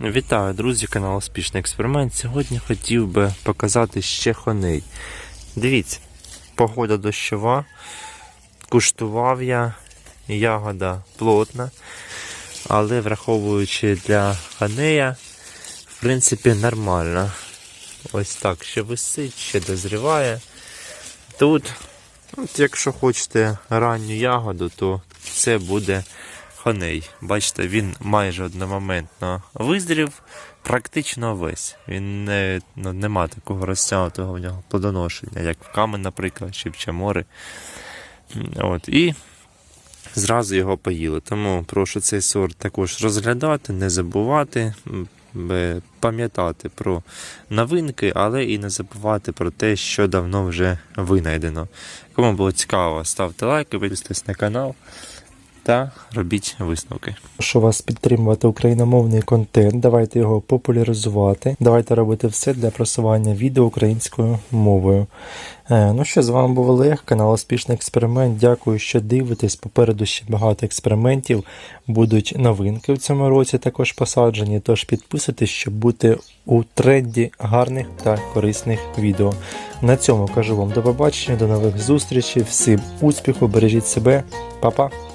Вітаю, друзі, канал Успішний Експеримент. Сьогодні хотів би показати ще хоней. Дивіться, погода дощова, куштував я, ягода плотна, але враховуючи для ханея, в принципі, нормально. Ось так ще висить, ще дозріває. Тут, от якщо хочете ранню ягоду, то це буде хоней. Бачите, він майже одномоментно визрів, практично весь. Він не, ну, нема такого розтягнутого в нього плодоношення, як в камен, наприклад, чи в чамори. От, і зразу його поїли. Тому прошу цей сорт також розглядати, не забувати, пам'ятати про новинки, але і не забувати про те, що давно вже винайдено. Кому було цікаво, ставте лайки, підписуйтесь на канал та робіть висновки. Прошу вас підтримувати україномовний контент. Давайте його популяризувати. Давайте робити все для просування відео українською мовою. Е, ну що, з вами був Олег, канал Успішний експеримент. Дякую, що дивитесь. Попереду ще багато експериментів. Будуть новинки в цьому році також посаджені. Тож підписуйтесь, щоб бути у тренді гарних та корисних відео. На цьому кажу вам до побачення, до нових зустрічей. Всім успіху, бережіть себе, Па-па!